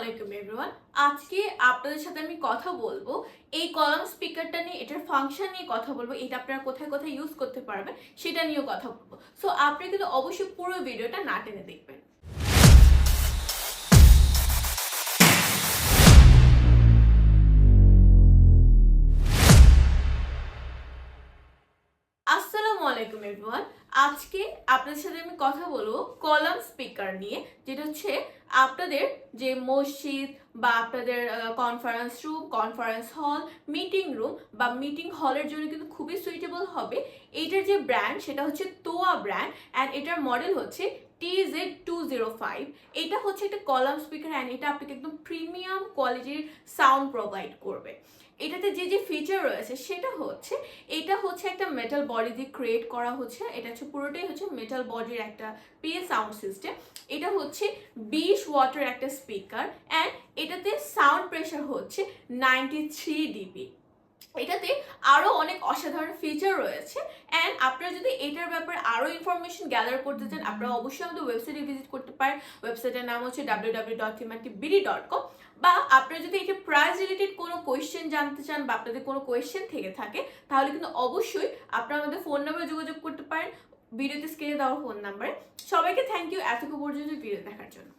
আলাইকুম এভরিওয়ান আজকে আপনাদের সাথে আমি কথা বলব। এই কলাম স্পিকারটা নিয়ে, এটার ফাংশন নিয়ে কথা বলব। এটা আপনারা কোথায় কোথায় ইউজ করতে পারবেন, সেটা নিয়েও কথা বলব। সো আপনি কিন্তু অবশ্যই পুরো ভিডিওটা না টেনে দেখবেন। আসসালামু আলাইকুম এভরিওয়ান আজকে আপনাদের সাথে আমি কথা বলব কলাম স্পিকার নিয়ে, যেটা হচ্ছে আপনাদের যে মসজিদ বা আপনাদের conference room conference hall meeting room বা মিটিং হলের জন্য কিন্তু খুবই সুইটেবল হবে। এইটার যে ব্র্যান্ড সেটা হচ্ছে তোয়া ব্র্যান্ড অ্যান্ড এটার মডেল হচ্ছে T Z two zero five এটা হচ্ছে একটা কলাম স্পিকার অ্যান্ড এটা আপনাকে একদম প্রিমিয়াম কোয়ালিটির সাউন্ড প্রোভাইড করবে। এটাতে যে যে ফিচার রয়েছে, সেটা হচ্ছে, এটা হচ্ছে একটা মেটাল বডি দিয়ে ক্রিয়েট করা হচ্ছে। এটা হচ্ছে পুরোটাই হচ্ছে মেটাল বডির একটা পে সাউন্ড সিস্টেম এটা হচ্ছে বিশ ওয়াটের একটা স্পিকার অ্যান্ড এটাতে সাউন্ড প্রেশার হচ্ছে নাইনটি থ্রি ডিবি এটাতে আরও অনেক অসাধারণ ফিচার রয়েছে অ্যান্ড আপনারা যদি এটার ব্যাপারে আরও ইনফরমেশন গ্যাদার করতে চান, আপনারা অবশ্যই আমাদের ওয়েবসাইটে ভিজিট করতে পারেন। ওয়েবসাইটের নাম হচ্ছে W W dot dot com বা আপনারা যদি এটা প্রাইস রিলেটেড কোনো কোয়েশ্চেন জানতে চান বা আপনাদের কোনো কোয়েশ্চেন থেকে থাকে, তাহলে কিন্তু অবশ্যই আপনারা আমাদের ফোন নাম্বারে যোগাযোগ করতে পারেন। ভিডিওতে স্ক্রিনে দেওয়া ফোন নাম্বারে সবাইকে থ্যাংক ইউ এতক্ষণ পর্যন্ত ভিডিও দেখার জন্য।